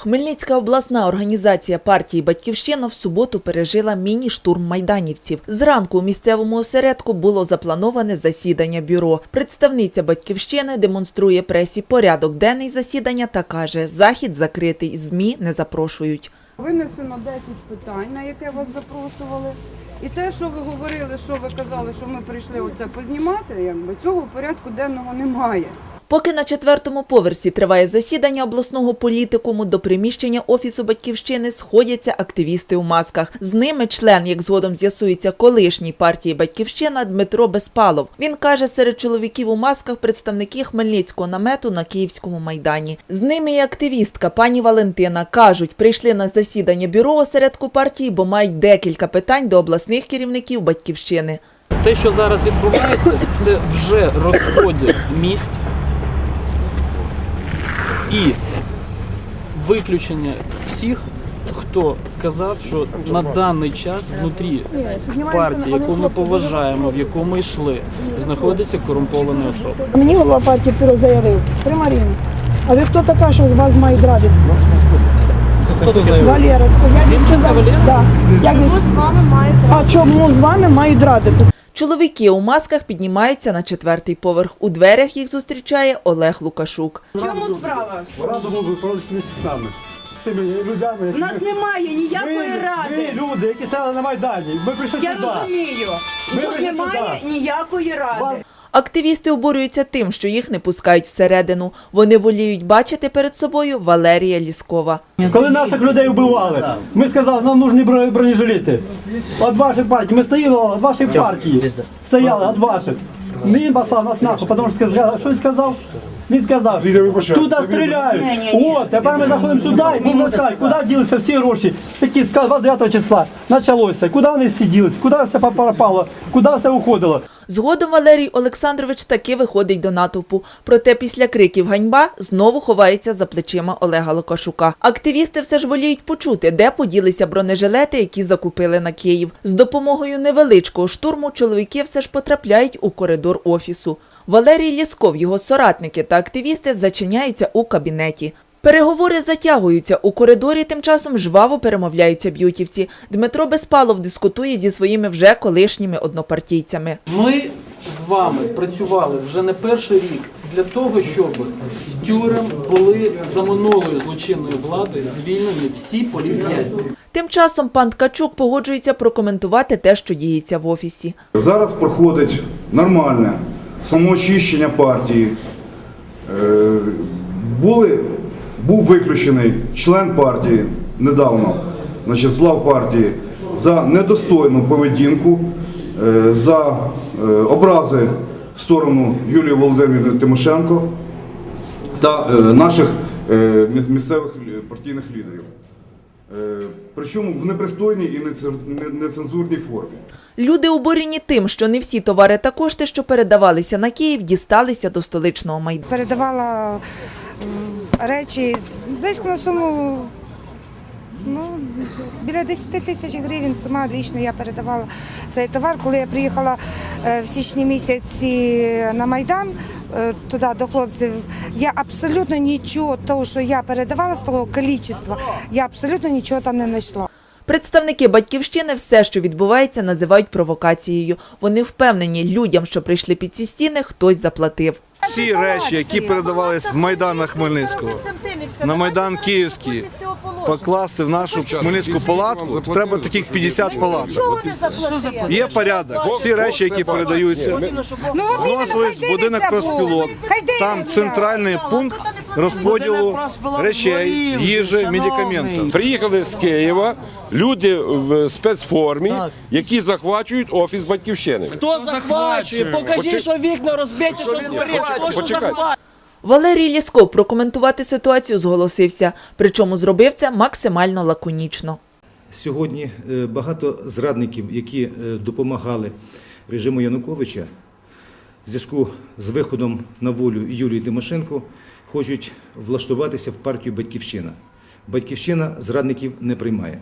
Хмельницька обласна організація партії Батьківщина в суботу пережила міні-штурм майданівців. Зранку у місцевому осередку було заплановане засідання бюро. Представниця Батьківщини демонструє пресі порядок денний засідання та каже, захід закритий, змі не запрошують. Винесено 10 питань, на яке вас запрошували. І те, що ви говорили, що ви казали, що ми прийшли оце познімати, цього порядку денного немає. Поки на четвертому поверсі триває засідання обласного політикуму, до приміщення офісу батьківщини сходяться активісти у масках. З ними член, як згодом з'ясується, колишній партії Батьківщина Дмитро Безпалов. Він каже, серед чоловіків у масках представники Хмельницького намету на Київському майдані. З ними і активістка пані Валентина кажуть, прийшли на засідання бюро осередку партії, бо мають декілька питань до обласних керівників батьківщини. Те, що зараз відбувається, це вже розподіл місць і виключення всіх, хто казав, що на даний час внутрі партії, яку ми поважаємо, в яку ми йшли, знаходиться корумповані особи. Мені голова партії Піро заявив, Примарін, а ви хто така, що з вас має драбитися? Хто таке заявив? Валера, я Дівчинка відчуваю. Валера? Да. Я від... А чому з вами мають радитися? Чоловіки у масках піднімаються на четвертий поверх. У дверях їх зустрічає Олег Лукашук. В чому справа? Раду ви проводити місяць з. Тими людьми, У нас немає ніякої ви, ради. ви люди, які стали на Майдані. Ми прийшли Я сюди. розумію. Ми Тут прийшли немає сюди. ніякої ради. Вас- Активісти обурюються тим, що їх не пускають всередину. Вони воліють бачити перед собою Валерія Ліскова. Коли наших людей вбивали, ми сказали, нам нужні бро- бронежилети. От ваших партій. Ми стояли від вашої партії. Стояли від ваших. Він послав нас нахуй, тому що сказав, що сказав? Він сказав, туди стріляють. О, тепер ми заходимо сюди і будемо куди ділися всі гроші, з 29 числа почалося, куди вони всі ділися, куди все пропало, куди все уходило. Згодом Валерій Олександрович таки виходить до натовпу. Проте після криків ганьба знову ховається за плечима Олега Лукашука. Активісти все ж воліють почути, де поділися бронежилети, які закупили на Київ. З допомогою невеличкого штурму чоловіки все ж потрапляють у коридор офісу. Валерій Лісков, його соратники та активісти зачиняються у кабінеті. Переговори затягуються. У коридорі тим часом жваво перемовляються б'ютівці. Дмитро Безпалов дискутує зі своїми вже колишніми однопартійцями. Ми з вами працювали вже не перший рік для того, щоб з тюрем були за минулої злочинної влади звільнені всі політв'язні. Тим часом пан Ткачук погоджується прокоментувати те, що діється в офісі. Зараз проходить нормальне самоочищення партії. Е, Були, був виключений член партії недавно, значить, з партії, за недостойну поведінку, е, за е, образи в сторону Юлії Володимирівни Тимошенко та наших місцевих партійних лідерів. Е, Причому в непристойній і нецензурній формі. Люди обурені тим, що не всі товари та кошти, що передавалися на Київ, дісталися до столичного майдану. передавала речі десь на суму ну, біля 10 тисяч гривень. Сама лічно я передавала цей товар. Коли я приїхала е, в січні місяці на Майдан е, туди до хлопців, я абсолютно нічого того, що я передавала з того кількості, я абсолютно нічого там не знайшла. Представники батьківщини все, що відбувається, називають провокацією. Вони впевнені, людям, що прийшли під ці стіни, хтось заплатив. Всі речі, які передавались з Майдана Хмельницького на Майдан Київський, покласти в нашу Хмельницьку палатку, треба таких 50 палаток. Є порядок. Всі речі, які передаються, Ну, зносились в будинок дивляться профспілок. Там центральний пункт розподілу речей, їжі, медикаментів. Приїхали з Києва люди в спецформі, які захвачують офіс батьківщини. Хто захвачує? Покажіть, що вікна розбиті, що захвачує? Валерій Лісков прокоментувати ситуацію зголосився, причому зробив це максимально лаконічно. Сьогодні е, багато зрадників, які е, допомагали режиму Януковича, в зв'язку з виходом на волю Юлії Тимошенко, хочуть влаштуватися в партію Батьківщина. Батьківщина зрадників не приймає.